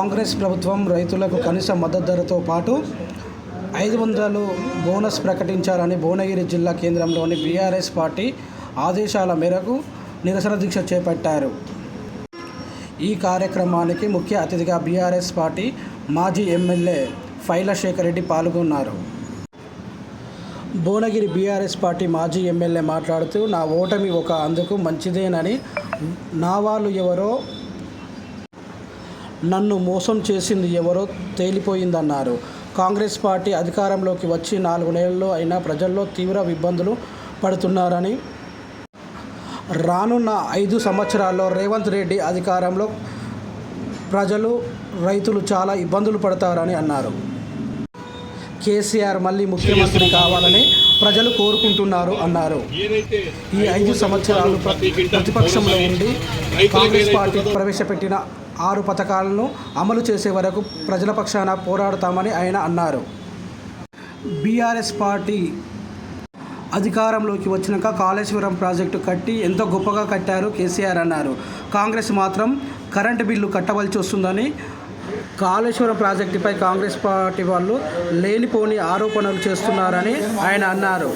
కాంగ్రెస్ ప్రభుత్వం రైతులకు కనీస మద్దతు ధరతో పాటు ఐదు వందలు బోనస్ ప్రకటించాలని భువనగిరి జిల్లా కేంద్రంలోని బీఆర్ఎస్ పార్టీ ఆదేశాల మేరకు నిరసన దీక్ష చేపట్టారు. ఈ కార్యక్రమానికి ముఖ్య అతిథిగా బీఆర్ఎస్ పార్టీ మాజీ ఎమ్మెల్యే ఫైలశేఖర్ రెడ్డి పాల్గొన్నారు. భువనగిరి బీఆర్ఎస్ పార్టీ మాజీ ఎమ్మెల్యే మాట్లాడుతూ నా ఓటమి ఒక అందుకు మంచిదేనని నా వాళ్ళు ఎవరో నన్ను మోసం చేసింది ఎవరో తేలిపోయిందన్నారు. కాంగ్రెస్ పార్టీ అధికారంలోకి వచ్చి నాలుగు నెలల్లో అయినా ప్రజల్లో తీవ్ర ఇబ్బందులు పడుతున్నారని రానున్న ఐదు సంవత్సరాల్లో రేవంత్ రెడ్డి అధికారంలో ప్రజలు రైతులు చాలా ఇబ్బందులు పడతారని అన్నారు. కేసీఆర్ మళ్ళీ ముఖ్యమంత్రి కావాలని ప్రజలు కోరుకుంటున్నారు అన్నారు. ఈ ఐదు సంవత్సరాలు ప్రతిపక్షంలో ఉండి కాంగ్రెస్ పార్టీ ప్రవేశపెట్టిన ఆరు పథకాలను అమలు చేసే వరకు ప్రజల పక్షాన పోరాడతామని ఆయన అన్నారు. బీఆర్ఎస్ పార్టీ అధికారంలోకి వచ్చినాక కాళేశ్వరం ప్రాజెక్టు కట్టి ఎంతో గొప్పగా కట్టారు కేసీఆర్ అన్నారు. కాంగ్రెస్ మాత్రం కరెంటు బిల్లు కట్టవలసి వస్తుందని కాళేశ్వరం ప్రాజెక్టుపై కాంగ్రెస్ పార్టీ వాళ్ళు లేనిపోని ఆరోపణలు చేస్తున్నారని ఆయన అన్నారు.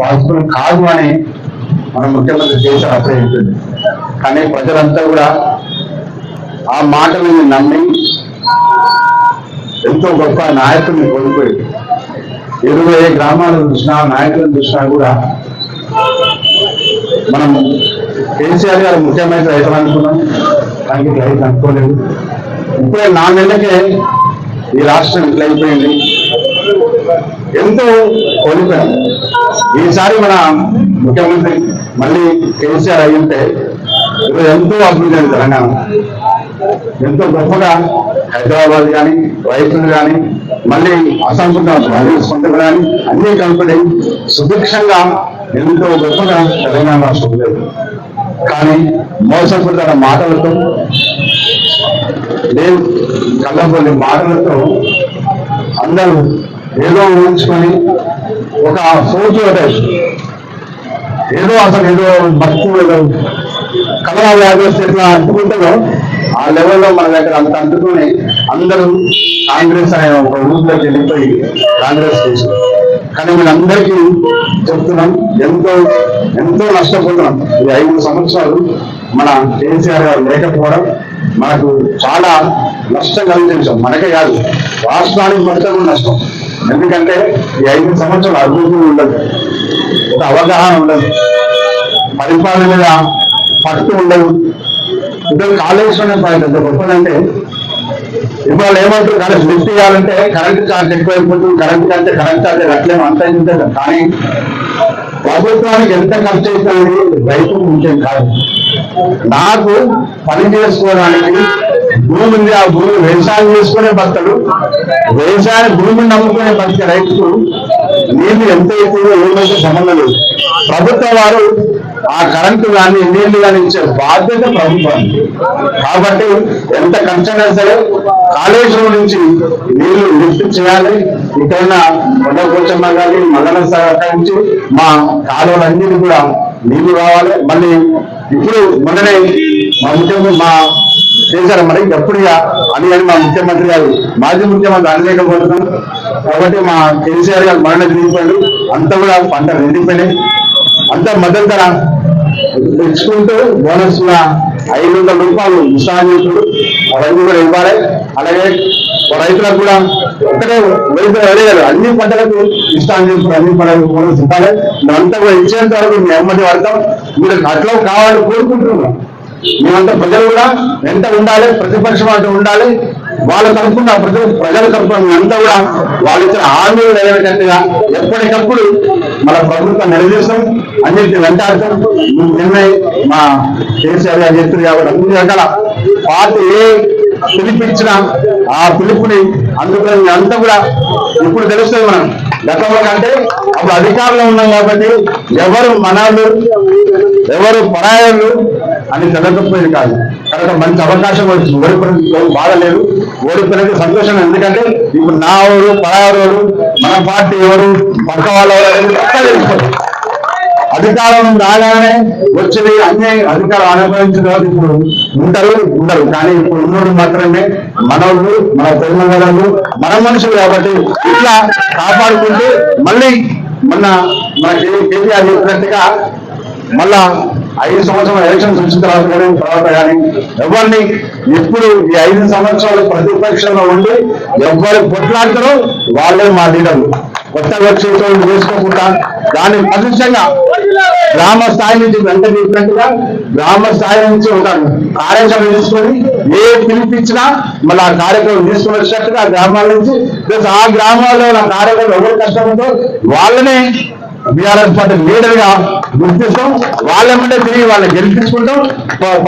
పాసిబుల్ కాదు అని మన ముఖ్యమంత్రి చేసి అప్పుడే కానీ ప్రజలంతా కూడా ఆ మాటలను నమ్మి ఎంతో గొప్ప నాయకుడిని కోల్పోయి ఇరవై గ్రామాలను చూసినా నాయకులను చూసినా కూడా మనం కేసీఆర్ గారు ముఖ్యమంత్రి రైతులు అనుకున్నాం కానీ రైతు అనుకోలేదు. ఇప్పుడే నా నెలకే ఈ రాష్ట్రం ఇట్లయిపోయింది. ఎంతో కోల్పోయాం ఈసారి మన ముఖ్యమంత్రి మళ్ళీ కేసీఆర్ అయి ఉంటే ఈరోజు ఎంతో అభివృద్ధి అయింది తెలంగాణ. ఎంతో గొప్పగా హైదరాబాద్ కానీ రైతులు కానీ మళ్ళీ అసంపూర్ణ సొంతలు కానీ అన్ని కలుపుడి సుభిక్షంగా ఎంతో గొప్పగా తెలంగాణ రాష్ట్రం కానీ మోసపూరిత మాటలతో లేదు కళ్ళపల్లి మాటలతో అందరూ ఏదో ఊహించుకొని ఒక ఫోటో ఏదో అసలు ఏదో భక్తి ఏదో కలరా వ్యాధి ఎట్లా అంటుకుంటారో ఆ లెవెల్లో మన దగ్గర అంత అంటుకుని అందరూ కాంగ్రెస్ అనే ఒక ఊర్లోకి వెళ్ళిపోయి కాంగ్రెస్ చేశారు. కానీ వీళ్ళందరికీ చెప్తున్నాం ఎంతో ఎంతో నష్టపోతున్నాం. ఈ ఐదు సంవత్సరాలు మన కేసీఆర్ గారు లేకపోవడం మనకు చాలా నష్టం కలిగించాం. మనకే కాదు రాష్ట్రానికి మొత్తం నష్టం. ఎందుకంటే ఈ ఐదు సంవత్సరాలు అభివృద్ధి ఉండదు. ఒక అవగాహన ఉండదు. పరిపాలన మీద పట్టు ఉండదు ఇప్పుడు కాళేశ్వరం పాయింట్ ఎంత గొప్పదంటే ఇవాళ ఏమంటారు? కరెంట్ లిఫ్ట్ ఇవ్వాలంటే కరెంట్ ఛార్జ్ ఎక్కువైపోతుంది. కరెంట్ కంటే కరెంట్ ఛార్జ్ అట్లేమో అంత ఇంత కానీ ప్రభుత్వానికి ఎంత ఖర్చు అవుతుంది? రైతు ముఖ్యం కాదు. నాకు పని చేసుకోవడానికి భూమి ఉంది ఆ భూమి వ్యవసాయం చేసుకునే బతడు వ్యవసాయ భూమిని నమ్ముకునే బతికే రైతుకు నీళ్ళు ఎంత ఎక్కువ ఏమైతే సంబంధం లేదు. ప్రభుత్వం వారు ఆ కరెంటు కానీ నీళ్ళు కానీ ఇచ్చే బాధ్యత ప్రభుత్వం. కాబట్టి ఎంత ఖర్చైనా సరే కాళేశ్వరం నుంచి నీళ్ళు లిఫ్ట్ చేయాలి. ఇకైనా కొండపోచమ్మ కానీ మదన సాగర్ నుంచి మా కాలువలన్నిటి కూడా నీళ్ళు కావాలి మళ్ళీ ఇప్పుడు మొన్ననే మా ముఖ్యమంత్రి మా చేశారు మరి. ఎప్పుడు అని అని మా ముఖ్యమంత్రి గారు మాజీ ముఖ్యమంత్రి అనలేకపోతున్నాం కాబట్టి మా కేసీఆర్ గారు మరణ తిరిగిపోయాడు అంతా కూడా పంట నిండిపోయినాయి. అంతా మద్దతు ధర తెచ్చుకుంటూ బోనస్ ఐదు వందల రూపాయలు ఉత్సాహం చేసుకుంటూ కూడా ఇవ్వాలి. అలాగే రైతులకు కూడా ఒకటే రైతులు అదే కదా అన్ని పంటలకు ఇష్టాన్ని చేసుకుని అన్ని పంటలకు బోనస్ ఇవ్వాలి. అంతా కూడా ఇచ్చేంత వరకు నెమ్మది అమ్మటి పడతాం మీరు అట్లా కావాలని కోరుకుంటున్నాం. మేమంతా ప్రజలు కూడా ఎంత ఉండాలి ప్రతిపక్షం అంటే ఉండాలి వాళ్ళ తరఫున ప్రజలు ప్రజల తరఫున మేమంతా కూడా వాళ్ళు ఇచ్చిన హామీలు నెరవేరేటట్టుగా ఎప్పటికప్పుడు మన ప్రభుత్వం నిలదీస్తాం. అన్నింటిని వెంటాడతాం. నిన్నే మా కేసీఆర్ గారు చెప్తుంది కాబట్టి అన్ని రకాల పార్టీ ఏ పిలిపించిన ఆ పిలుపుని అందుకని అంతా కూడా ఇప్పుడు తెలుస్తుంది మనం. గతంలో కంటే అప్పుడు అధికారంలో ఉన్నాం కాబట్టి ఎవరు మనాలు ఎవరు పరాయాలు అని తెలకపోయేది కాదు. కనుక మంచి అవకాశం వచ్చింది ఓడిపోయిన బాధ లేదు ఓడిపోయినది సంతోషం ఎందుకంటే ఇప్పుడు నా ఊరు పరాయవారు మన పార్టీ ఎవరు పక్క వాళ్ళు అధికారం రాగానే వచ్చినవి అన్ని అధికారం అనుభవించిన తర్వాత ఇప్పుడు ఉంటారు ఉండరు. కానీ ఇప్పుడు ఉన్నోడు మాత్రమే మనవులు మన తెలంగాణలు మన మనుషులు కాబట్టి ఇట్లా కాపాడుకుంటూ మళ్ళీ మన మన కేసీఆర్ చెప్పినట్టుగా మళ్ళా ఐదు సంవత్సరాల ఎలక్షన్స్ వచ్చిన తర్వాత కానీ తర్వాత కానీ ఎవరిని ఎప్పుడు ఈ ఐదు సంవత్సరాలు ప్రతిపక్షంలో ఉండి ఎవరు కొట్లాడతారో వాళ్ళే మా లీడర్లు. కొత్త వచ్చేతో వేసుకోకుండా దాన్ని ప్రతిష్టంగా గ్రామ స్థాయి నుంచి వెంట చెప్పినట్టుగా గ్రామ స్థాయి నుంచి ఒక కార్యక్రమం తీసుకొని ఏ పిలిపించినా మళ్ళీ ఆ కార్యక్రమం తీసుకుని వచ్చినట్టుగా ఆ గ్రామాల నుంచి. ప్లస్ ఆ గ్రామాల్లో ఉన్న కార్యక్రమం ఎవరు కష్టపడతో వాళ్ళనే బీఆర్ఎస్ పార్టీ లీడర్గా గుర్తిస్తాం వాళ్ళేమంటే తిరిగి వాళ్ళని గెలిపించుకుంటాం ప్ర-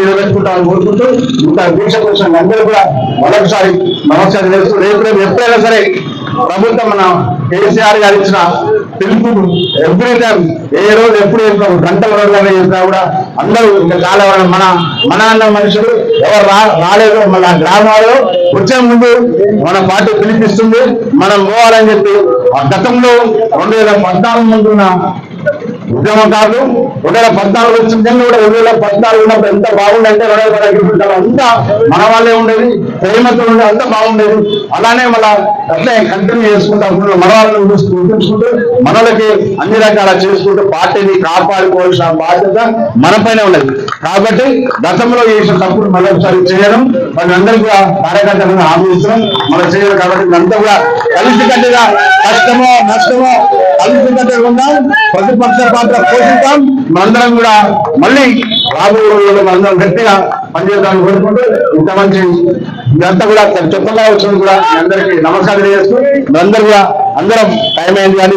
నిలబెట్టుకుంటామని కోరుకుంటూ ఇంత దీక్ష కోసం అందరూ కూడా మరొకసారి నమస్కారం చేస్తూ రేపు రేపు ఎప్పుడైనా సరే ప్రభుత్వం మన కేసీఆర్ గారు ఇచ్చిన తెలుసు ఎవ్రీ టైం ఏ రోజు ఎప్పుడు చెప్పినా గంటల రోజులు చెప్పినా కూడా అందరూ ఇంకా చాలా మన మన అన్న మనుషులు ఎవరు రా రాలేదు. మన గ్రామాల్లో వచ్చే ముందు మన పార్టీ పిలిపిస్తుంది. మనం పోవాలని చెప్పి ఆ గతంలో రెండు వేల పద్నాలుగు ముందు ఉద్యమకారులు రెండు వేల పద్నాలుగు వచ్చిన కూడా రెండు వేల పద్నాలుగు ఉన్నప్పుడు ఎంత బాగుండంటే రెండు వేల పదహారు అంతా మన వాళ్ళే ఉండేది ప్రేమతో ఉండే అంతా బాగుండేది. అలానే మళ్ళా అట్లే కంటిన్యూ చేసుకుంటూ మన వాళ్ళని చూసుకుంటూ మనలకి అన్ని రకాల చేసుకుంటూ పార్టీని కాపాడుకోవాల్సిన బాధ్యత మన పైన ఉన్నది. కాబట్టి గతంలో చేసిన తప్పులు మరొకసారి చేయడం మరి అందరికీ కూడా కార్యకర్తలను ఆమోదించడం మనం చేయాలి కాబట్టి అంతా కూడా కలిసికట్టుగా కష్టమో నష్టమో కలిసికట్టుగా ఉందాం ప్రతిపక్ష పాత్ర పోషిస్తాం. మనందరం కూడా మళ్ళీ రాబోయే రోజుల్లో మనందరం గట్టిగా పనిచేద్దామని కోరుకుంటూ ఇంత మంచి ఇదంతా కూడా చెప్పగా వచ్చింది కూడా మీ అందరికీ నమస్కారం చేస్తూ మీరందరూ కూడా అందరం టైం అయింది కానీ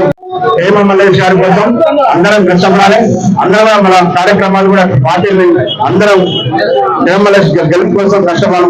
హేమ గారి కోసం అందరం కష్టపడాలి. అందరం మన కార్యక్రమాలు కూడా పార్టీలు అందరం హేమలేష్ గెలుపు కోసం కష్టపడాలి